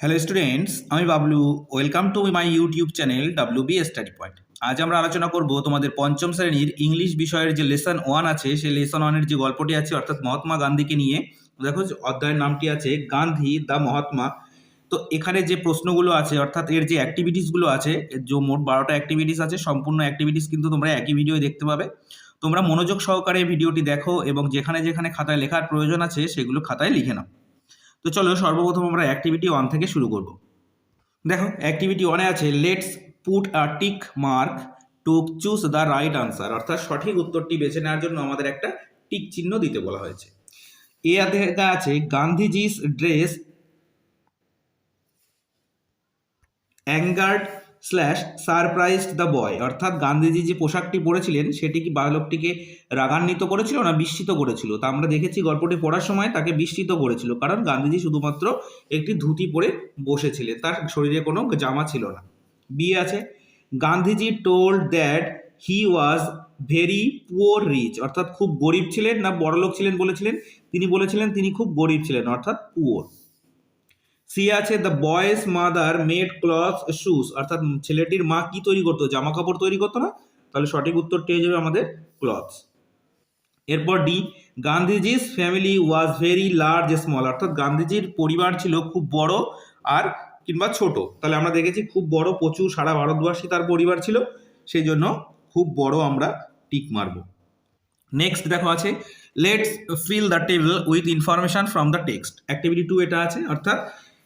Hello students আমি Bablu. Welcome to my YouTube channel W B study point আজ আমরা আলোচনা করব তোমাদের পঞ্চম শ্রেণির ইংলিশ বিষয়ের যে লেসন ওয়ান আছে, সেই লেসন ওয়ানের যে গল্পটি আছে, অর্থাৎ মহাত্মা গান্ধীকে নিয়ে। দেখো অধ্যায়ের নামটি আছে, গান্ধী দ্য মহাত্মা। তো এখানে যে প্রশ্নগুলো আছে, অর্থাৎ এর যে অ্যাক্টিভিটিসগুলো আছে যে মোট বারোটা অ্যাক্টিভিটিস আছে, সম্পূর্ণ অ্যাক্টিভিটিস কিন্তু তোমরা একই ভিডিও দেখতে পাবে। তোমরা মনোযোগ সহকারে ভিডিওটি দেখো এবং যেখানে যেখানে খাতায় লেখার প্রয়োজন আছে, সেগুলো খাতায় লিখে নাও। তো চলো সর্বপ্রথম আমরা অ্যাক্টিভিটি ওয়ান থেকে শুরু করব। দেখো অ্যাক্টিভিটি ওয়ানে আছে let's put a tick mark to choose the right answer অর্থাৎ সঠিক উত্তরটি বেছে নেওয়ার জন্য আমাদের একটা টিক চিহ্ন দিতে বলা হয়েছে। এ আছে Gandhiji's dress angered slash surprised the boy অর্থাৎ গান্ধীজি যে পোশাকটি পরেছিলেন, সেটি কি বালকটিকে রাগান্বিত করেছিল না বিস্মিত করেছিল? তা আমরা দেখেছি গল্পটি পড়ার সময় তাকে বিস্মিত করেছিল, কারণ গান্ধীজি শুধুমাত্র একটি ধুতি পরে বসেছিলেন, তার শরীরে কোনো জামা ছিল না। বি আছে, Gandhiji told that he was very poor rich অর্থাৎ খুব গরিব ছিলেন না বড়লোক ছিলেন বলেছিলেন, তিনি বলেছিলেন তিনি খুব গরিব ছিলেন, অর্থাৎ পুয়ার সি আছে the boy's mother made cloth shoes অর্থাৎ ছেলেটির মা কি তৈরি করতো? জামা কাপড় তৈরি করতো না? তাহলে সঠিক উত্তরটি হয়ে যাবে আমাদের ক্লথস এরপর ডি গান্ধীজির family was very large small অর্থাৎ গান্ধীজির পরিবার ছিল খুব বড় আর কিংবা ছোট। তাহলে আমরা দেখেছি খুব বড়, প্রচুর, সারা ভারতবর্ষে তার পরিবার ছিল। সেই জন্য খুব বড় আমরা টিক মারব। নেক্সট দেখো আছে let's fill the table with information from the text activity two এটা আছে, অর্থাৎ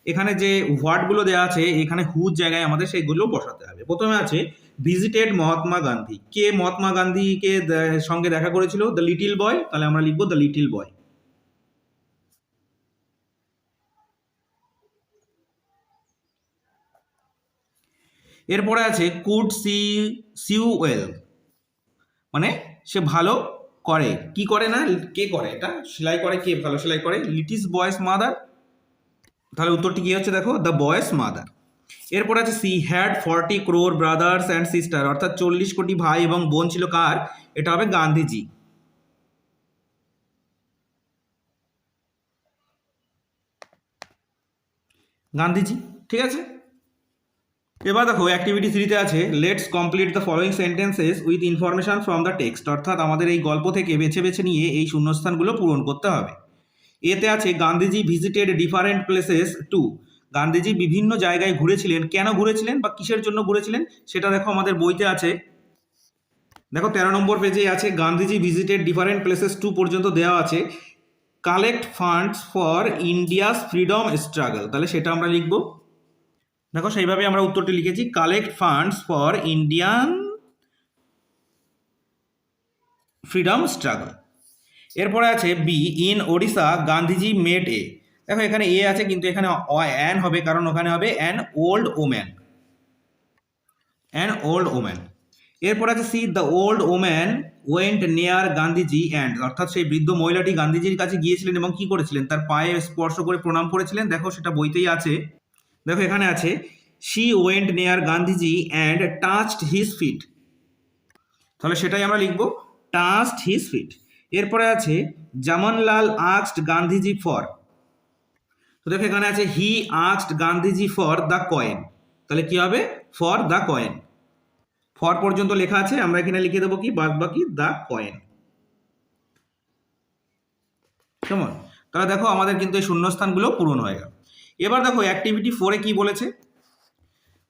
এখানে যে ওয়ার্ডগুলো দেওয়া আছে, এখানে হুজ জায়গায় আমাদের সেইগুলো বসাতে হবে। প্রথমে আছে ভিজিটেড মহাত্মা গান্ধী। কে মহাত্মা গান্ধীকে সঙ্গে দেখা করেছিল? দ্য লিটিল বয় তাহলে আমরা লিখব দ্য লিটিল বয় এরপরে আছে কুড সি সিউ ওয়েল মানে সে ভালো করে। কি করে না? কে করে? এটা? সেলাই করে কে? ভালো সেলাই করে? লিটিস বয়েস মাদার তাহলে উত্তরটি কি হচ্ছে দেখো? দ্য বয়েস মাদার এরপর আছে C had forty crore brothers and sister অর্থাৎ চল্লিশ কোটি ভাই এবং বোন ছিল কার? এটা হবে গান্ধীজি। গান্ধীজি, ঠিক আছে? এবার দেখো অ্যাক্টিভিটি থ্রিতে আছে let's complete the following sentences with information from the text অর্থাৎ আমাদের এই গল্প থেকে বেছে বেছে নিয়ে এই শূন্যস্থানগুলো পূরণ করতে হবে। এতে আছে Gandhiji visited different places to. Gandhiji বিভিন্ন জায়গায় ঘুরেছিলেন। কেন ঘুরেছিলেন বা কিসের জন্য ঘুরেছিলেন সেটা দেখো আমাদের বইতে আছে। দেখো তেরো নম্বর পেজে আছে, Gandhiji visited different places to পর্যন্ত দেওয়া আছে। Collect funds for India's freedom struggle. তাহলে সেটা আমরা লিখব। দেখো সেইভাবে আমরা উত্তরটি লিখেছি, collect funds for Indian freedom struggle. এরপরে আছে B in Odisha Gandhiji made a দেখো, এখানে এ আছে, কিন্তু এখানে অ্যান হবে, কারণ ওখানে হবে an old woman an old woman এরপর আছে C the old woman went near Gandhiji and অর্থাৎ সেই বৃদ্ধ মহিলাটি গান্ধীজির কাছে গিয়েছিলেন এবং কি করেছিলেন? তার পায়ে স্পর্শ করে প্রণাম করেছিলেন। দেখো, সেটা বইতেই আছে। দেখো, এখানে আছে she went near Gandhiji and touched his feet তাহলে সেটাই আমরা লিখব টাচড হিজ ফিট এরপরে আছে জামানলাল আক্সড গান্ধীজি ফর। তো দেখো এখানে আছে হি আক্সড গান্ধীজি ফর দ্য কয়েন। তাহলে কি হবে? For the coin. ফর পর্যন্ত লেখা আছে, আমরা এখানে লিখে দেবো কি? বাদ বাকি দ্য কয়েন। কেমন? তাহলে দেখো আমাদের কিন্তু এই শূন্যস্থানগুলো পূরণ হয়ে গেল। এবার দেখো অ্যাক্টিভিটি ফোরে কি বলেছে?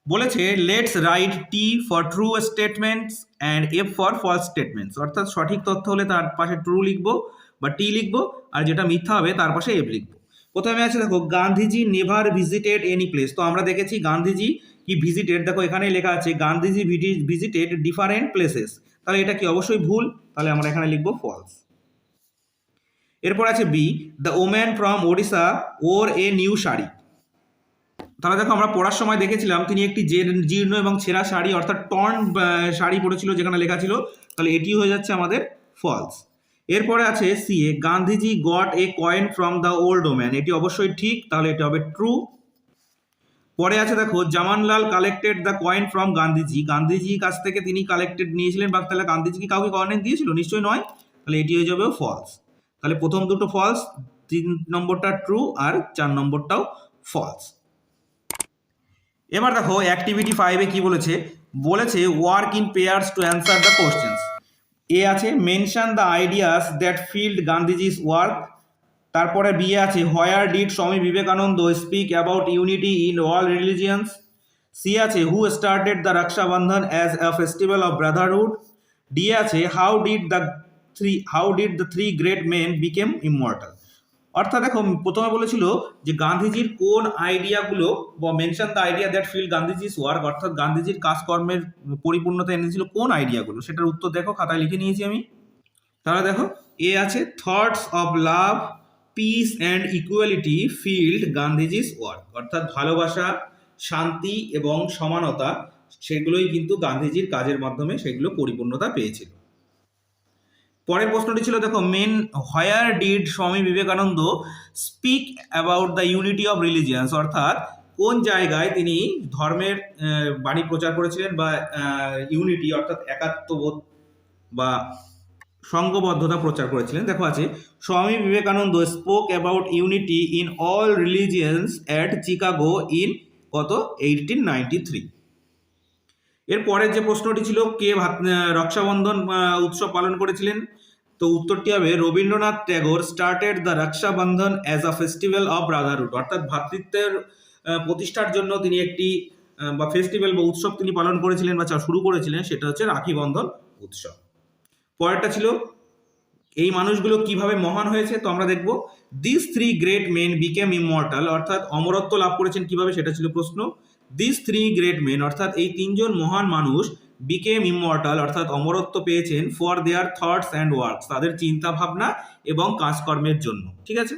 বলেছে let's write T for true statements and F for false statements অর্থাৎ সঠিক তথ্য হলে তার পাশে ট্রু লিখব বা টি লিখব, আর যেটা মিথ্যা হবে তার পাশে এফ লিখব। প্রথমে আছে, দেখো Gandhiji never visited any place তো আমরা দেখেছি গান্ধীজি কি ভিজিটেড দেখো এখানে লেখা আছে গান্ধীজি ভিজিটেড ডিফারেন্ট প্লেসেস তাহলে এটা কি অবশ্যই ভুল? তাহলে আমরা এখানে লিখব ফলস এরপর আছে B the woman from Odisha wore a new sari. তাহলে দেখো আমরা পড়ার সময় দেখেছিলাম, তিনি একটি জীর্ণ এবং ছেঁড়া শাড়ি, অর্থাৎ টর্ন শাড়ি পরেছিল যেখানে লেখা ছিল, তাহলে এটি হয়ে যাচ্ছে আমাদের ফলস এরপরে আছে C A, Gandhiji got a coin from the old woman এটি অবশ্যই ঠিক, তাহলে এটি হবে ট্রু পরে আছে দেখো, Jamnalal collected the coin from Gandhiji. গান্ধীজির কাছ থেকে তিনি কালেক্টেড নিয়েছিলেন, বা তাহলে গান্ধীজি কি কাউকে কয়েন দিয়েছিল? নিশ্চয়ই নয়, তাহলে এটি হয়ে যাবে ফলস তাহলে প্রথম দুটো ফলস তিন নম্বরটা ট্রু আর চার নম্বরটাও ফলস এবার দেখো অ্যাক্টিভিটি ফাইভে কি বলেছে? বলেছে work in pairs to answer the questions A আছে mention the ideas that filled Gandhiji's work তারপরে বি আছে where did Swami Vivekananda speak about unity in all religions C আছে who started the Rakshabandhan as a festival of brotherhood D আছে how did the three how did the three great men became immortal অর্থাৎ দেখো, প্রথমে বলেছিল যে গান্ধীজির কোন আইডিয়াগুলো বা mention the idea that filled Gandhiji's work অর্থাৎ গান্ধীজির কাজকর্মের পরিপূর্ণতা এনেছিল কোন আইডিয়াগুলো সেটার উত্তর দেখো, খাতায় লিখে নিয়েছি আমি। তাহলে দেখো, এ আছে thoughts of love peace and equality filled Gandhiji's work অর্থাৎ ভালোবাসা, শান্তি এবং সমানতা, সেগুলোই কিন্তু গান্ধীজির কাজের মাধ্যমে সেগুলো পরিপূর্ণতা পেয়েছিল। পরের প্রশ্নটি ছিল, দেখো men where did Swami Vivekananda speak about the unity of religions অর্থাৎ, কোন জায়গায় তিনি ধর্মের বাণী প্রচার করেছিলেন বা ইউনিটি অর্থাৎ একাত্মবোধ বা সংঘবদ্ধতা প্রচার করেছিলেন? দেখো আছে, Swami Vivekananda spoke about unity in all religions at Chicago in কত? এইটিন নাইনটি থ্রি এর পরের যে প্রশ্নটি ছিল, কে রক্ষাবন্ধন উৎসব পালন করেছিলেন? তো উত্তরটি হবে Rabindranath Tagore started the Rakshabandhan as a festival of brotherhood অর্থাৎ ভ্রাতৃত্বের প্রতিষ্ঠার জন্য তিনি একটি বা ফেস্টিভ্যাল বা উৎসব তিনি পালন করেছিলেন বা শুরু করেছিলেন, সেটা হচ্ছে রাখি বন্ধন উৎসব। পরেরটা ছিল, এই মানুষগুলো কীভাবে মহান হয়েছে? তো আমরা দেখব this three great men became immortal অর্থাৎ অমরত্ব লাভ করেছেন কীভাবে, সেটা ছিল প্রশ্ন। দিস থ্রি গ্রেট মেন অর্থাৎ এই তিনজন মহান মানুষ বিকেম ইমর্টাল অর্থাৎ অমরত্ব পেয়েছেন for their thoughts and works তাদের চিন্তা ভাবনা এবং কাজকর্মের জন্য। ঠিক আছে?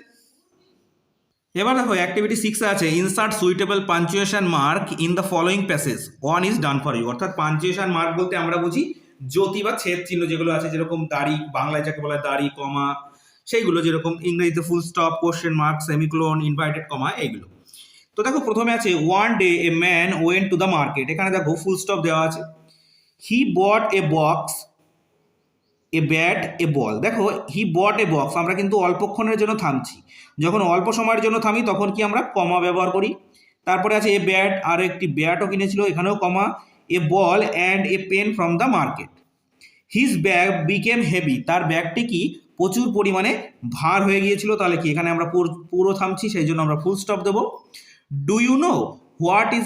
এবার দেখো অ্যাক্টিভিটি সিক্সে আছে insert suitable punctuation mark in the following passage one is done for you অর্থাৎ পাঞ্চুয়েশন মার্ক বলতে আমরা বুঝি জ্যোতি বা ছেদ চিহ্ন যেগুলো আছে, যেরকম দাড়ি বাংলায় যাকে বলা হয় দাড়ি কমা, সেইগুলো যেরকম ইংরেজিতে full stop question mark semicolon inverted comma এইগুলো। তো দেখো প্রথমে আছে one day a man went to the market এখানে দেখো ফুল স্টপ দেওয়া আছে। হি বট এ বক্স এ ব্যাট এ বল দেখো হি বট এ বক্স আমরা কিন্তু অল্পক্ষণের জন্য থামছি। যখন অল্প সময়ের জন্য থামি, তখন কি আমরা কমা ব্যবহার করি? তারপরে আছে এ ব্যাট আর একটি ব্যাটও কিনেছিল, এখানেও comma a ball and a pen from the market his bag became heavy তার ব্যাগটি কি প্রচুর পরিমাণে ভার হয়ে গিয়েছিল, তাহলে কি এখানে আমরা পুর- থামছি, সেই জন্য আমরা ফুল স্টপ দেবো। Do you know what is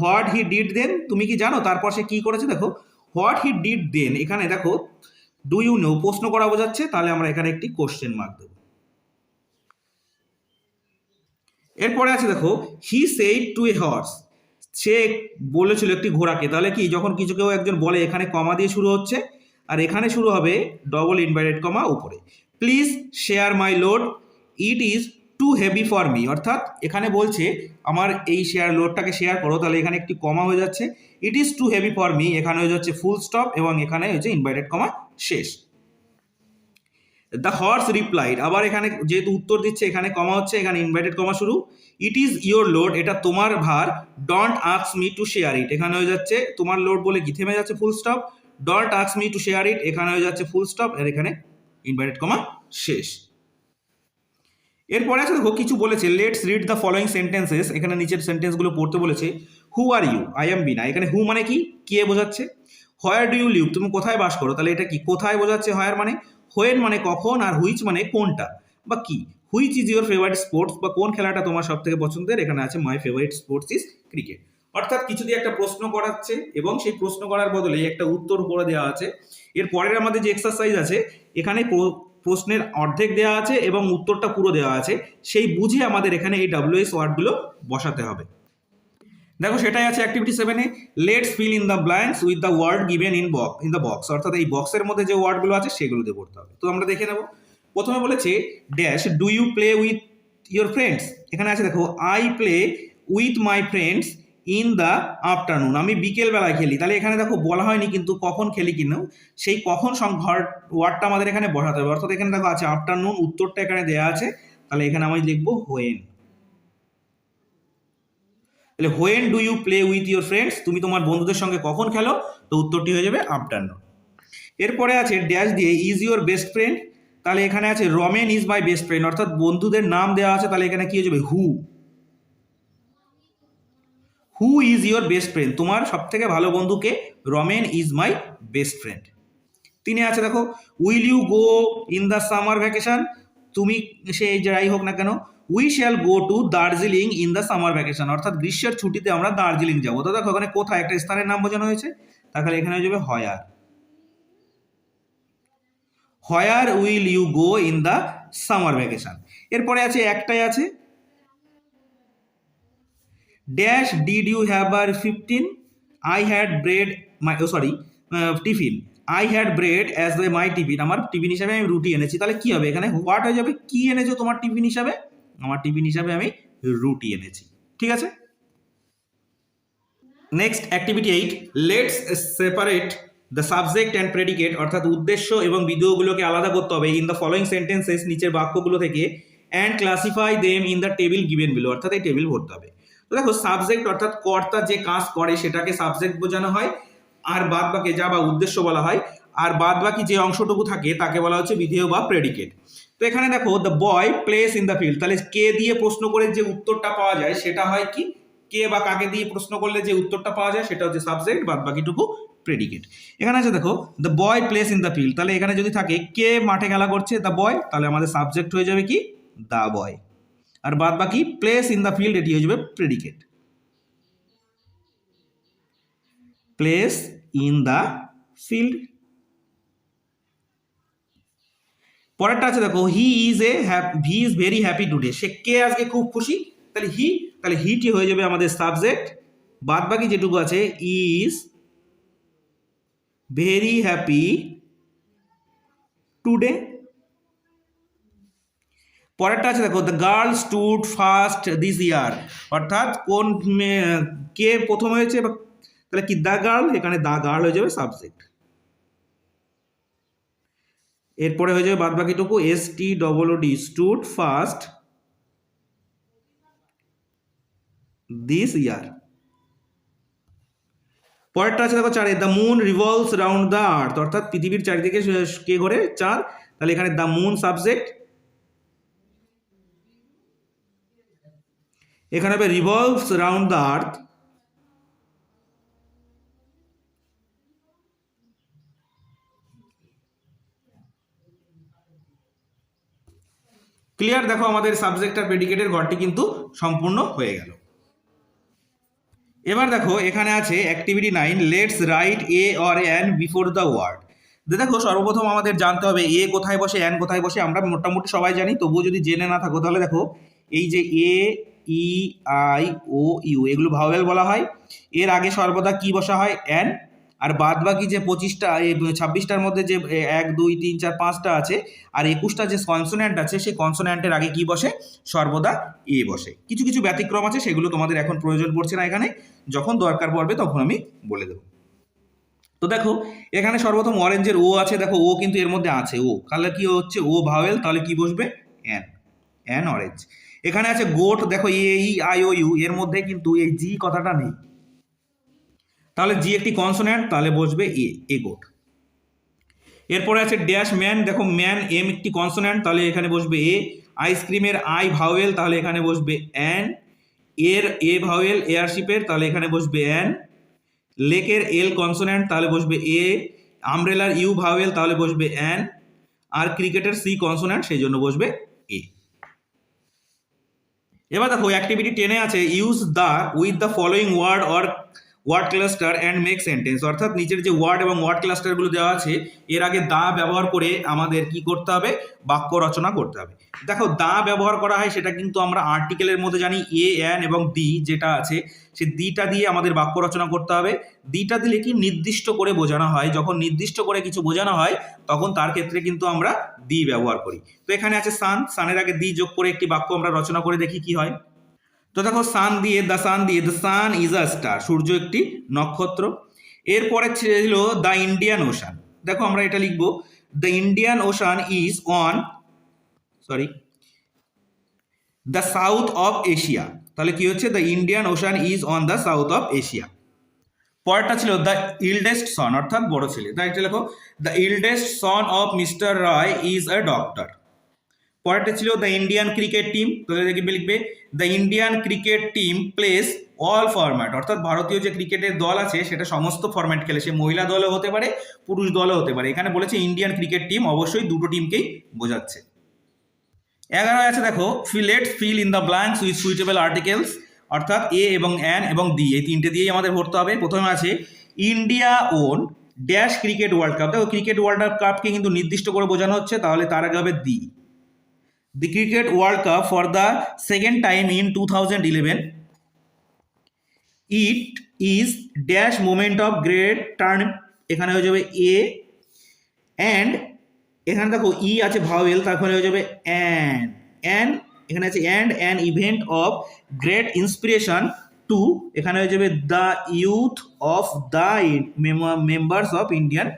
what he did then তুমি কি জানো? তারপর সে কি করেছে দেখো? হোয়াট হি ডিড দেন এখানে দেখো ডু ইউ নো প্রশ্ন করা বোঝাচ্ছে, তাহলে আমরা এখানে একটি কোশ্চেন মার্ক দেবো। এরপরে আছে দেখো he said to a horse সে বলেছিল একটি ঘোড়াকে। তাহলে কি, যখন কিছু কেউ একজন বলে, এখানে কমা দিয়ে শুরু হচ্ছে, আর এখানে শুরু হবে ডবল ইনভাইটেড কমা উপরে। Please share my load it is too heavy for me অর্থাৎ এখানে বলছে, আমার এই শেয়ার লোডটাকে শেয়ার করো, তাহলে এখানে একটি কমা হয়ে যাচ্ছে। It is too heavy for me এখানে হয়ে যাচ্ছে ফুল স্টপ এবং এখানে হয়েছে ইনভাইটেড কমা শেষ। দ্য হর্স রিপ্লাইড আবার এখানে যেহেতু উত্তর দিচ্ছে, এখানে কমা হচ্ছে, এখানে ইনভাইটেড কমা শুরু। ইট ইজ ইয়োর লোড এটা তোমার ভার। ডন্ট আক্স মি টু শেয়ার ইট এখানে হয়ে যাচ্ছে তোমার লোড বলে কি? থেমে যাচ্ছে ফুল স্টপ ডন্ট আক্স মি টু শেয়ার ইট এখানে হয়ে যাচ্ছে ফুল স্টপ আর এখানে ইনভাইটেড কমা শেষ। এরপরে আছে দেখো, কিছু বলেছে let's read the following sentences এখানে নিচের সেন্টেন্সগুলো পড়তে বলেছে who are you I am Bina এখানে হু মানে কি? কে বোঝাচ্ছে? হোয়ার ডু ইউ লিভ তুমি কোথায় বাস করো? তাহলে এটা কি? কোথায় বোঝাচ্ছে হোয়ার মানে? হোয়েন মানে কখন আর হুইচ মানে কোনটা? বা কি? Which is your favourite sports বা কোন খেলাটা তোমার সব থেকে পছন্দের? এখানে আছে my favourite sports is cricket অর্থাৎ কিছু দিয়ে একটা প্রশ্ন করাচ্ছে এবং সেই প্রশ্ন করার বদলে একটা উত্তর করে দেওয়া আছে। এর পরের আমাদের যে এক্সারসাইজ আছে, এখানে প্রশ্নের অর্ধেক দেওয়া আছে এবং উত্তরটা পুরো দেওয়া আছে, সেই বুঝে আমাদের এখানে এই ডাব্লিউএস ওয়ার্ডগুলো বসাতে হবে। দেখো সেটাই আছে অ্যাক্টিভিটি সেভেনে let's fill in the blanks with the word given in box in the box অর্থাৎ এই বক্সের মধ্যে যে ওয়ার্ডগুলো আছে সেগুলো দিয়ে পড়তে হবে। তো আমরা দেখে নেব। প্রথমে বলেছে dash do you play with your friends এখানে আছে দেখো I play with my friends in the afternoon আমি বিকেলবেলায় খেলি। তাহলে এখানে দেখো বলা হয়নি কিন্তু কখন খেলি কিনা। সেই কখন ঘর ওয়ার্ডটা আমাদের এখানে বসাতে হবে। অর্থাৎ এখানে দেখো আছে আফটারনুন উত্তরটা এখানে দেওয়া আছে। তাহলে এখানে আমি লিখব হোয়েন তাহলে when do you play with your friends তুমি তোমার বন্ধুদের সঙ্গে কখন খেলো? তো উত্তরটি হয়ে যাবে আফটারনুন এরপরে আছে ড্যাশ দিয়ে ইজ ইউর বেস্ট ফ্রেন্ড তাহলে এখানে আছে Ramen is my best friend অর্থাৎ বন্ধুদের নাম দেওয়া আছে। তাহলে এখানে কি হয়ে যাবে? Who who is your best friend তোমার সব থেকে ভালো বন্ধুকে Ramen is my best friend তিনি আছে দেখো will you go in the summer vacation তুমি সে যাই হোক না কেন we shall go to Darjeeling in the summer vacation অর্থাৎ গ্রীষ্মের ছুটিতে আমরা দার্জিলিং যাব। তো দেখো ওখানে কোথায় একটা স্থানের নাম বোঝানো হয়েছে। তাহলে এখানে হয়ে যাবে where where will you go in the summer vacation এরপরে আছে, একটাই আছে dash did you have for fifteen I had bread my oh sorry tiffin I had bread as the my tiffin আমার টিফিন হিসাবে আমি রুটি এনেছি। তাহলে কী হবে এখানে? হোয়াট হয়ে যাবে? কী এনেছো তোমার টিফিন হিসাবে? আমার টিফিন হিসাবে আমি রুটি এনেছি। ঠিক আছে? Next activity eight let's separate the subject and predicate অর্থাৎ উদ্দেশ্য এবং বিধেয়গুলোকে আলাদা করতে হবে ইন দ্য ফলোয়িং সেন্টেন্সেস নিচের বাক্যগুলো থেকে and classify them in the table given below অর্থাৎ এই টেবিল ভরতে হবে। তো দেখো সাবজেক্ট অর্থাৎ কর্তা যে কাজ করে সেটাকে সাবজেক্ট বোঝানো হয়, আর বাদ বাকি যা বা উদ্দেশ্য বলা হয়, আর বাদ বাকি যে অংশটুকু থাকে তাকে বলা হচ্ছে বিধেয় বা প্রেডিকেট তো এখানে দেখো the boy plays in the field তাহলে কে দিয়ে প্রশ্ন করে যে উত্তরটা পাওয়া যায়, সেটা হয় কি? কে বা কাকে দিয়ে প্রশ্ন করলে যে উত্তরটা পাওয়া যায়, সেটা হচ্ছে সাবজেক্ট বাদ বাকিটুকু প্রেডিকেট এখানে আছে দেখো the boy plays in the field তাহলে এখানে যদি থাকে, কে মাঠে খেলা করছে দ্য বয় তাহলে আমাদের সাবজেক্ট হয়ে যাবে কি? দ্য বয় আর বাদ বাকি প্লেস ইন দ্য ফিল্ড এটি হয়ে যাবে predicate plays in the field পরেরটা আছে দেখো he is a he is very happy today সে কে আজকে খুব খুশি? তাহলে হি তাহলে হিটি হয়ে যাবে আমাদের সাবজেক্ট বাদ বাকি যেটুকু আছে ইজ ভেরি হ্যাপি টুডে পরেরটা আছে দেখো the girl stood first this year অর্থাৎ কোন কে প্রথম হয়েছে? বা তাহলে কি দ্য গার্ল এখানে দ্য গার্ল হয়ে যাবে সাবজেক্ট এরপরে হয়ে যাবে বাদ বাকিটুকু S T double D stood first this year পরেরটা আছে দেখো চারে the moon revolves round the earth অর্থাৎ পৃথিবীর চারিদিকে কে ঘোরে? চার তাহলে এখানে দ্য মুন সাবজেক্ট এখানে হবে revolves round the earth clear দেখো আমাদের সাবজেক্ট আর প্রেডিকেটের ঘরটি কিন্তু সম্পূর্ণ হয়ে গেল। এবার দেখো, এখানে আছে activity nine let's write a or an before the word দেখো, সর্বপ্রথম আমাদের জানতে হবে এ কোথায় বসে অ্যান কোথায় বসে, আমরা মোটামুটি সবাই জানি, তবুও যদি জেনে না থাকো, তাহলে দেখো, এই যে A E, I, O, U, এগুলো ভাওয়েল বলা হয়। এর আগে সর্বদা কি বসা হয়? অ্যান আর বাদ বাকি যে পঁচিশটা ছাব্বিশটার মধ্যে যে এক, দুই, তিন, চার, পাঁচটা আছে, আর একুশটা যে কনসোন্যান্ট আছে, সেই কনসোন্যান্টের আগে কি বসে? সর্বদা এ বসে। কিছু কিছু ব্যতিক্রম আছে, সেগুলো তোমাদের এখন প্রয়োজন পড়ছে না এখানে। যখন দরকার পড়বে, তখন আমি বলে দেবো। তো দেখো, এখানে সর্বপ্রথম অরেঞ্জের ও আছে। দেখো, ও কিন্তু এর মধ্যে আছে, ও। তাহলে কি হচ্ছে? ও ভাওয়েল তাহলে কি বসবে? অ্যান অ্যান অরেঞ্জ এখানে আছে গোট, দেখো এ, ই, আই, ও, ইউ, এর মধ্যে কিন্তু এই জি কথাটা নেই। তাহলে জি একটি কনসোন্যান্ট তাহলে বসবে এ এ গোট। এরপরে আছে ড্যাশ ম্যান দেখো ম্যান এম একটি কনসোন্যান্ট তাহলে এখানে বসবে এ। আইসক্রিমের আই ভাওয়েল তাহলে এখানে বসবে অ্যান এর এ ভাওয়েল এয়ারশিপের তাহলে এখানে বসবে অ্যান লেকের এল কনসোন্যান্ট তাহলে বসবে এ। আমব্রেলার ইউ ভাওয়েল তাহলে বসবে অ্যান আর ক্রিকেটের সি কনসোন্যান্ট সেই জন্য বসবে এবার দেখো অ্যাক্টিভিটি টেনে আছে use the with the following word or word cluster and make sentence অর্থাৎ নিচের যে ওয়ার্ড এবং ওয়ার্ড ক্লাস্টারগুলো দেওয়া আছে, এর আগে দা ব্যবহার করে আমাদের কি করতে হবে? বাক্য রচনা করতে হবে। দেখো, দা ব্যবহার করা হয়, সেটা কিন্তু আমরা আর্টিকেলের মধ্যে জানি এ অ্যান এবং দি যেটা আছে, সে দিটা দিয়ে আমাদের বাক্য রচনা করতে হবে। দিটা দিলে কি নির্দিষ্ট করে বোঝানো হয়, যখন নির্দিষ্ট করে কিছু বোঝানো হয়, তখন তার ক্ষেত্রে কিন্তু আমরা দি ব্যবহার করি। তো এখানে আছে সান সানের আগে দি যোগ করে একটি বাক্য আমরা রচনা করে দেখি কি হয়। তো দেখো সান দিয়ে দ্য সান দিয়ে the sun is a star সূর্য একটি নক্ষত্র। এরপরে ছিল দ্য ইন্ডিয়ান ওশান দেখো আমরা এটা লিখব the Indian ocean is on sorry the south of Asia তাহলে কি হচ্ছে? The Indian ocean is on the south of Asia পরেরটা ছিল দ্য ইল্ডেস্ট সন অর্থাৎ বড় ছেলে। তাই এটা লেখো the eldest son of mister Roy is a doctor পরেরটা ছিল দ্য ইন্ডিয়ান ক্রিকেট টিম তো দেখে লিখবে? The Indian cricket team plays all format অর্থাৎ ভারতীয় যে ক্রিকেটের দল আছে, সেটা সমস্ত ফরম্যাট খেলে। সে মহিলা দলও হতে পারে, পুরুষ দলও হতে পারে। এখানে বলেছে ইন্ডিয়ান ক্রিকেট টিম অবশ্যই দুটো টিমকেই বোঝাচ্ছে। এগারো আছে দেখো let's fill in the blanks with suitable articles অর্থাৎ এ এবং অ্যান এবং ডি এই তিনটে দিয়েই আমাদের ভরতে হবে। প্রথমে আছে India won dash cricket world cup দেখো ক্রিকেট ওয়ার্ল্ড কাপকে কিন্তু নির্দিষ্ট করে বোঝানো হচ্ছে, তাহলে তার আগে হবে the the cricket world cup for the second time in two thousand eleven it is dash moment of great turn এখানে হয়ে যাবে এ অ্যান্ড এখানে দেখো ই আছে ভাওয়েল, তারপরে হয়ে যাবে অ্যান্ড অ্যান্ড এখানে আছে and an event of great inspiration to এখানে হয়ে যাবে the youth of the members of Indian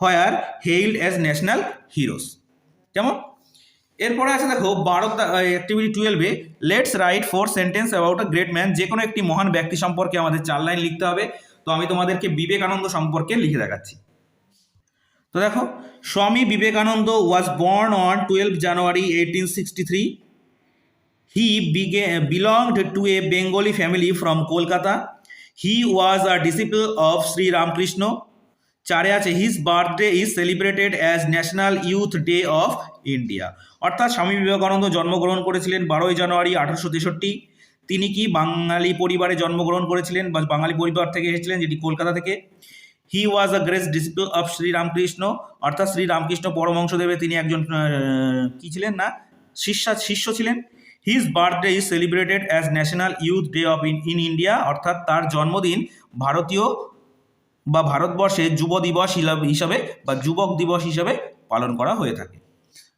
where hailed as national heroes কেমন? এরপরে আছে দেখো বারো অ্যাক্টিভিটি টুয়েলভে let's write four sentence about a great man যে কোনো একটি মহান ব্যক্তি সম্পর্কে আমাদের চার লাইন লিখতে হবে। তো আমি তোমাদেরকে বিবেকানন্দ সম্পর্কে লিখে দেখাচ্ছি। তো দেখো, Swami Vivekananda was born on twelve January eighteen sixty three he belonged to a Bengali family from Kolkata he was a disciple of Shri Ramakrishna চারে আছে his birthday is celebrated as national youth day of India অর্থাৎ স্বামী বিবেকানন্দ জন্মগ্রহণ করেছিলেন বারোই জানুয়ারি আঠারোশো তেষট্টি। তিনি কি বাঙালি পরিবারে জন্মগ্রহণ করেছিলেন বা বাঙালি পরিবার থেকে এসেছিলেন যেটি কলকাতা থেকে? He was a great disciple of Shri Ramakrishna অর্থাৎ শ্রীরামকৃষ্ণ পরমংশদেবে তিনি একজন কি ছিলেন না? শিষ্যা, শিষ্য ছিলেন। His birthday is celebrated as national youth day of in in India অর্থাৎ তার জন্মদিন ভারতীয় বা ভারতবর্ষে যুব দিবস হিসাবে বা যুবক দিবস হিসাবে পালন করা হয়ে থাকে।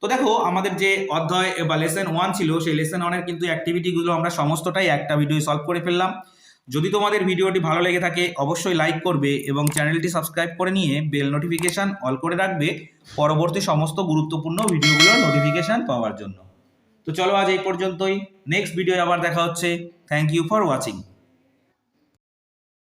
তো দেখো, আমাদের যে অধ্যায় বা লেসন ওয়ান ছিল, সেই লেসন ওয়ানের কিন্তু অ্যাক্টিভিটিগুলো আমরা সমস্তটাই একটা ভিডিও সলভ করে ফেললাম। যদি তোমাদের ভিডিওটি ভালো লেগে থাকে, অবশ্যই লাইক করবে এবং চ্যানেলটি সাবস্ক্রাইব করে নিয়ে বেল নোটিফিকেশান অল করে রাখবে পরবর্তী সমস্ত গুরুত্বপূর্ণ ভিডিওগুলোর নোটিফিকেশান পাওয়ার জন্য। তো চলো আজ এই পর্যন্তই। নেক্সট ভিডিও আবার দেখা হচ্ছে। Thank you for watching